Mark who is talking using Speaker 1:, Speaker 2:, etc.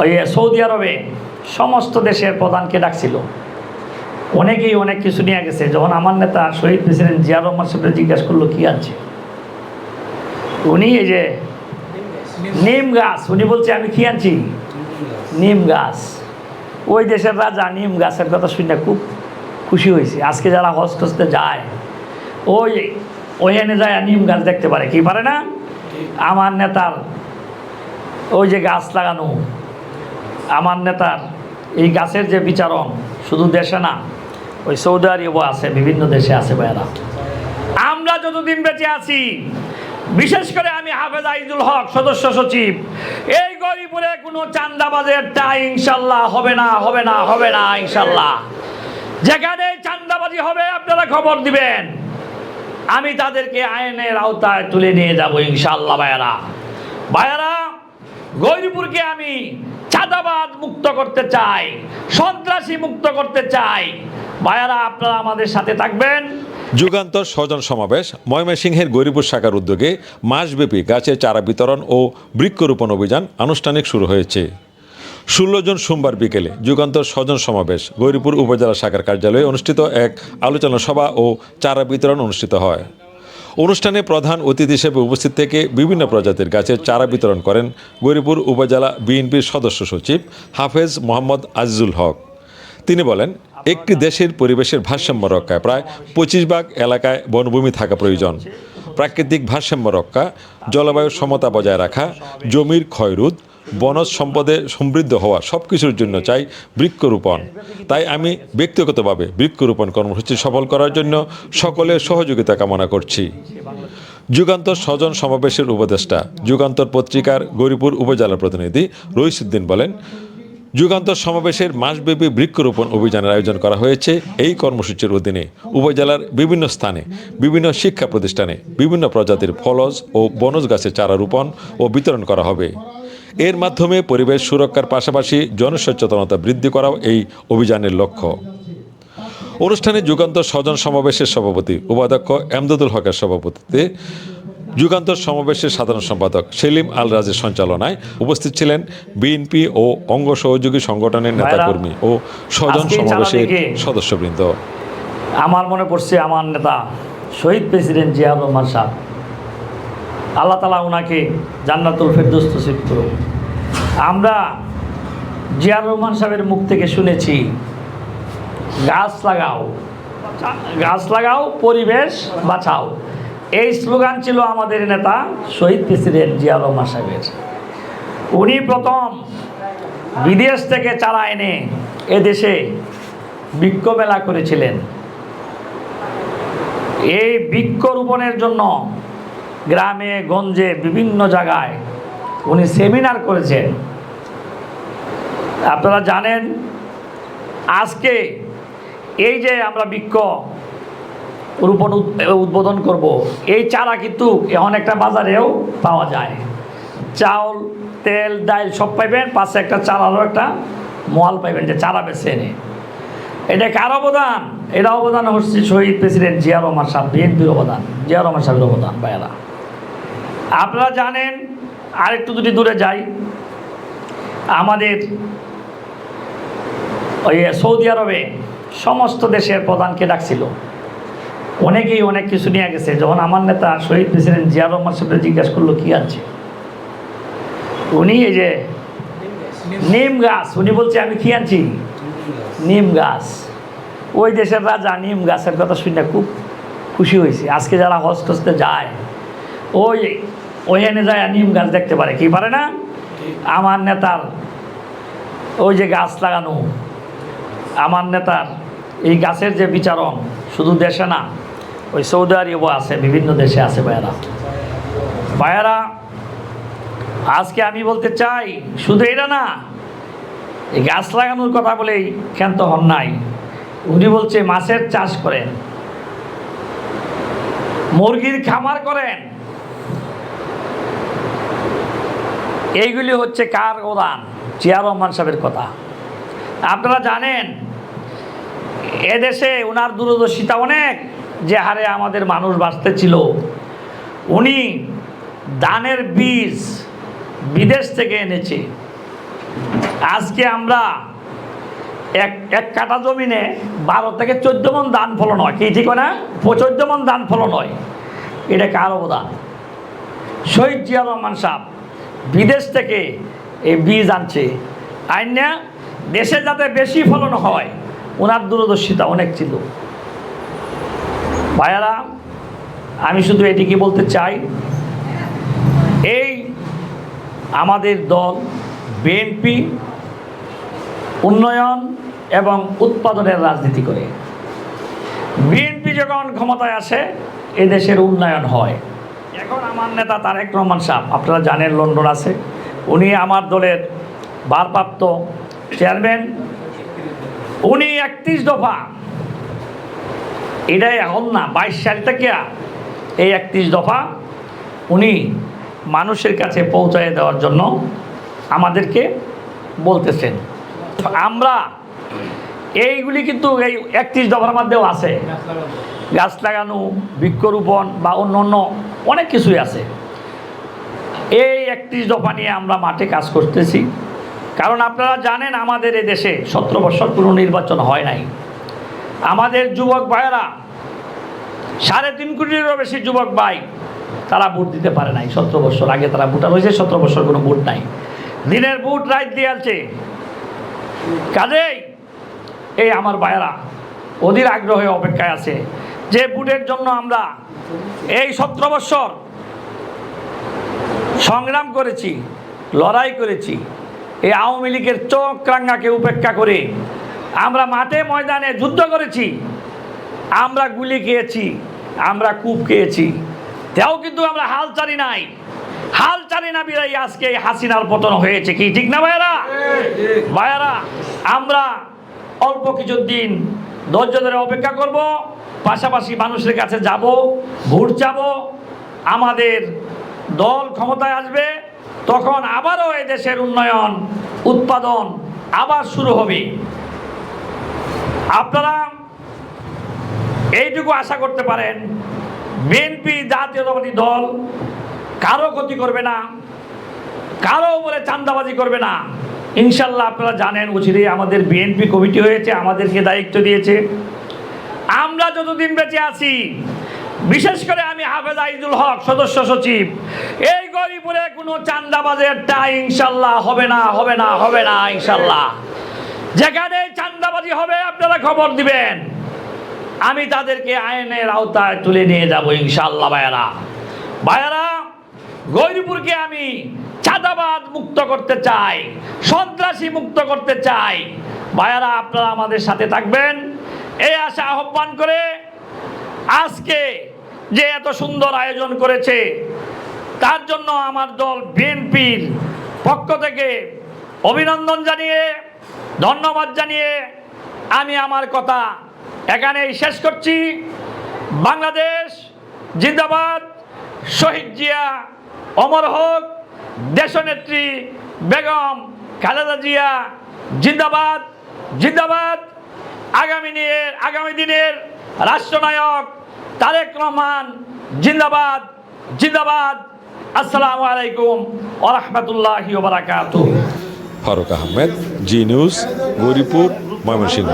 Speaker 1: ওই সৌদি আরবে সমস্ত দেশের প্রধানকে ডাকছিল। অনেকেই অনেক কিছু নিয়ে গেছে। যখন আমার নেতা শহীদ প্রেসিডেন্ট জিয়া রহমান সাহেবরা জিজ্ঞাসা করল, কি আছে? উনি এই যে নিম গাছ, উনি বলছে, আমি কি আনছি? নিম গাছ। ওই দেশের রাজা নিম গাছের কথা শুনে খুব খুশি হয়েছে। আজকে যারা হজ টসতে যায়, ওই ওইখানে যায় নিম গাছ দেখতে পারে। কি পারে না? আমার নেতার ওই যে গাছ লাগানো। আমার নেতার এই গাছের যে বিচারণ শুধু দেশে না, ওই সৌদি আরবও আছে, বিভিন্ন দেশে আছে ভাইয়ারা। আমরা যতদিন বেঁচে আছি, বিশেষ করে আমি হাফেজ আইদুল হক, সদস্য সচিব, এই গরিপুরে কোনো চান্দাবাজের টা ইনশাল্লাহ হবে না হবে না হবে না ইনশাল্লাহ। যেখানে চান্দাবাজি হবে, আপনারা খবর দিবেন। আমি তাদেরকে আইনের আওতায় তুলে নিয়ে যাব ইনশাল্লাহ ভাইয়ারা। ভাইয়ারা গৌরীপুরকে আমি চাঁদাবাদ মুক্ত করতে চাই, সন্ত্রাসী মুক্ত করতে চাই। ভাইয়ারা, আপনারা আমাদের সাথে থাকবেন।
Speaker 2: যুগান্তর স্বজন সমাবেশ, ময়মনসিংহের গরিপুর শাখার উদ্যোগে মাসব্যাপী গাছের চারা বিতরণ ও বৃক্ষরোপণ অভিযান আনুষ্ঠানিক শুরু হয়েছে। ষোলো জন সোমবার বিকেলে যুগান্তর স্বজন সমাবেশ, গৌরীপুর উপজেলা শাখার কার্যালয়ে অনুষ্ঠিত এক আলোচনা সভা ও চারা বিতরণ অনুষ্ঠিত হয়। অনুষ্ঠানে প্রধান অতিথি হিসেবে উপস্থিত থেকে বিভিন্ন প্রজাতির গাছের চারা বিতরণ করেন গৌরীপুর উপজেলা বিএনপির সদস্য সচিব হাফেজ মোহাম্মদ আজিজুল হক। তিনি বলেন, একটি দেশের পরিবেশের ভারসাম্য রক্ষায় প্রায় পঁচিশ ভাগ এলাকায় বনভূমি থাকা প্রয়োজন। প্রাকৃতিক ভারসাম্য রক্ষা, জলবায়ুর সমতা বজায় রাখা, জমির ক্ষয়রোধ বনজ সম্পদে সমৃদ্ধ হওয়া সব কিছুর জন্য চাই বৃক্ষরোপণ। তাই আমি ব্যক্তিগতভাবে বৃক্ষরোপণ কর্মসূচি সফল করার জন্য সকলের সহযোগিতা কামনা করছি। যুগান্তর স্বজন সমাবেশের উপদেষ্টা, যুগান্তর পত্রিকার গৌরীপুর উপজেলার প্রতিনিধি রইসুদ্দিন বলেন, যুগান্তর সমাবেশের মাসব্যাপী বৃক্ষরোপণ অভিযানের আয়োজন করা হয়েছে এই কর্মসূচির অধীনে। উপজেলার বিভিন্ন স্থানে, বিভিন্ন শিক্ষা প্রতিষ্ঠানে, বিভিন্ন প্রজাতির ফলজ ও বনজ গাছের চারা রোপণ ও বিতরণ করা হবে। এর মাধ্যমে পরিবেশ সুরক্ষার পাশাপাশি জনসচেতনতা বৃদ্ধি করাও এই অভিযানের লক্ষ্য। অনুষ্ঠানে যুগান্তর স্বজন সমাবেশের সভাপতি উপাধ্যক্ষ এমদাদুল হকের সভাপতিত্বে যুগান্তর সমাবেশের সাধারণ সম্পাদক সেলিম আল রাজের সঞ্চালনায় উপস্থিত ছিলেন বিএনপি ও অঙ্গ সহযোগী সংগঠনের নেতাকর্মী ও স্বজন সমাবেশের সদস্যবৃন্দ।
Speaker 1: আমার মনে পড়ছে আমার নেতা শহীদ প্রেসিডেন্ট জিয়া রহমান সাহেব। আল্লাহ তালা ওনাকে জান্নাতুল ফেরদোস নসিব করুন আমরা জিয়া রহমান সাহেবের মুখ থেকে শুনেছি, গাছ লাগাও গাছ লাগাও, পরিবেশ বাঁচাও। এই স্লোগান ছিল আমাদের নেতা শহীদ প্রেসিডেন্ট জিয়া রহমান সাহেবের। উনি প্রথম বিদেশ থেকে চারা এনে এদেশে বৃক্ষ মেলা করেছিলেন। এই বৃক্ষরোপণের জন্য গ্রামে, গঞ্জে, বিভিন্ন জায়গায় উনি সেমিনার করেছেন। আপনারা জানেন, আজকে এই যে আমরা বৃক্ষ রোপণ উদ্বোধন করব, এই চারা কিন্তু এখন একটা বাজারেও পাওয়া যায়। চাউল, তেল ডাল সব পাইবেন, পাশে একটা চারারও একটা মল পাইবেন যে চারা বেছে এনে। এটা কার অবদান? এটা অবদান হচ্ছে শহীদ প্রেসিডেন্ট জিয়া রহমান সাহেব, বিএনপির অবদান জিয়া রহমান সাহেবের অবদান, ভাইয়েরা। আপনারা জানেন, আরেকটু যদি দূরে যাই, আমাদের ওই সৌদি আরবে সমস্ত দেশের প্রধানকে ডাকছিল। অনেকেই অনেক কিছু নিয়ে গেছে। যখন আমার নেতা শহীদ প্রেসিডেন্ট জিয়া রহমান সাহেবরা জিজ্ঞাসা করল, কি আছে উনি এই যে নিম গাছ, উনি বলছে, আমি কি আনছি? নিম গাছ। ওই দেশের রাজা নিম গাছের কথা শুনে খুব খুশি হয়েছে। আজকে যারা হজ টসতে যায় ওই ওই ওইখানে যায় নিম গাছ দেখতে পারে, কি পারে না? আমার নেতার, ওই যে গাছ লাগানো, আমার নেতার, এই গাছের যে বিচারণ শুধু দেশে না, ওই সৌদি আরবও আছে, বিভিন্ন দেশে আছে ভাইয়ারা। ভাইয়ারা, আজকে আমি বলতে চাই, শুধু এটা না, এই গাছ লাগানোর কথা বলেই ক্ষান্ত হন নাই। উনি বলছে, মাছের চাষ করেন, মুরগির খামার করেন এইগুলি হচ্ছে কার ওদান জিয়া রহমান সাহেবের কথা। আপনারা জানেন, এদেশে ওনার দূরদর্শিতা অনেক, যে হারে আমাদের মানুষ বাঁচতে ছিল। উনি দানের বীজ বিদেশ থেকে এনেছে। আজকে আমরা এক এক কাটা জমিনে বারো থেকে চোদ্দ মন ধান ফলন হয়। কি ঠিক না? চোদ্দ মন ধান ফলন হয়। এটা কার অবদান? শহীদ জিয়া রহমান সাহ বিদেশ থেকে এই বীজ আনছে। আইনা দেশে যাতে বেশি ফলন হয়, ওনার দূরদর্শিতা অনেক ছিল। ভাইয়ারা, আমি শুধু এটিকে বলতে চাই, এই আমাদের দল বিএনপি উন্নয়ন এবং উৎপাদনের রাজনীতি করে। বিএনপি যখন ক্ষমতায় আসে, এ দেশের উন্নয়ন হয়। এখন আমার নেতা তারেক রহমান সাহেব, আপনারা জানেন লন্ডন আছে। উনি আমার দলের ভারপ্রাপ্ত চেয়ারম্যান। উনি একত্রিশ দফা। এটাই এখন না, বাইশ সাল থেকে এই একত্রিশ দফা উনি মানুষের কাছে পৌঁছায় দেওয়ার জন্য আমাদেরকে বলতেছেন। আমরা এইগুলি কিন্তু এই একত্রিশ দফার মধ্যেও আছে। গাছ লাগানো, বৃক্ষরোপণ বা অন্য অন্য অনেক কিছুই আছে। এই একত্রিশ দফা নিয়ে আমরা মাঠে কাজ করতেছি। কারণ আপনারা জানেন আমাদের এ দেশে সতেরো বছর কোনো নির্বাচন হয় নাই। আমাদের যুবক ভাইয়েরা, সাড়ে তিন কোটিরও বেশি যুবক ভাই তারা ভোট দিতে পারে নাই। সতেরো বছর আগে তারা ভোটার হয়েছে, সতেরো বছর কোনো ভোট নাই। দিনের ভোট রাইট দিয়ে আছে কাজেই এই আমার ভাইয়েরা, অধীর আগ্রহে অপেক্ষায় আছে। যে ভোটের জন্য আমরা এই সতেরো বৎসর সংগ্রাম করেছি, লড়াই করেছি, এই আওয়ামী লীগের চোখ রাঙ্গাকে উপেক্ষা করে আমরা মাঠে ময়দানে যুদ্ধ করেছি, আমরা গুলি খেয়েছি, আমরা কূপ খেয়েছি। তেও কিন্তু আমরা হাল চারি নাই। হাল চারি না বিরাই আজকে এই হাসিনার পতন হয়েছে কি, ঠিক না ভাইয়ারা? ভাইয়ারা, আমরা অল্প কিছু দিন ধৈর্য ধরে অপেক্ষা করব। পাশাপাশি মানুষের কাছে যাব, ভোট যাব আমাদের দল ক্ষমতায় আসবে, তখন আবারও এই দেশের উন্নয়ন, উৎপাদন আবার শুরু হবে। আপনারা এইটুকু আশা করতে পারেন বিএনপি জাতীয়তাবাদী দল কারও ক্ষতি করবে না, কারও উপরে চান্দাবাজি করবে না। ইনশাল্লাহ আপনারা জানেন উচিরে আমাদের বিএনপি কমিটি হয়েছে, আমাদেরকে দায়িত্ব দিয়েছে। আমরা যতদিন বেঁচে আছি, বিশেষ করে আমি হাফেজ আইজুল হক সদস্য সচিব, এই গরিপুরে কোনো চান্দাবাজের টা ইনশাল্লাহ হবে না হবে না হবে না ইনশাল্লাহ। যেখানে চান্দাবাজি হবে আপনারা খবর দিবেন। আমি তাদেরকে আইনের আওতায় তুলে নিয়ে যাব ইনশাল্লাহ ভাইয়ারা। ভাইয়ারা গৌরীপুরকে আমি চাঁদাবাদ মুক্ত করতে চাই, সন্ত্রাসী মুক্ত করতে চাই। ভাইয়ারা, আপনারা আমাদের সাথে থাকবেন। এই আশা আহ্বান করে আজকে যে এত সুন্দর আয়োজন করেছে, তার জন্য আমার দল বিএনপির পক্ষ থেকে অভিনন্দন জানিয়ে, ধন্যবাদ জানিয়ে আমি আমার কথা এখানেই শেষ করছি। বাংলাদেশ জিন্দাবাদ, শহীদ জিয়া, অমর হোক, দেশনেত্রী বেগম খালেদা জিয়া, জিন্দাবাদ জিন্দাবাদ। আগামী নিয়ে আগামী দিনের রাষ্ট্রনায়ক তারেক রহমান জিন্দাবাদ জিন্দাবাদ। আসসালামু আলাইকুম ওরহমতুল্লাহি বারাকাত
Speaker 2: ফারুক আহমেদ জি নিউজ গৌরীপুর ময়মনসিংহ।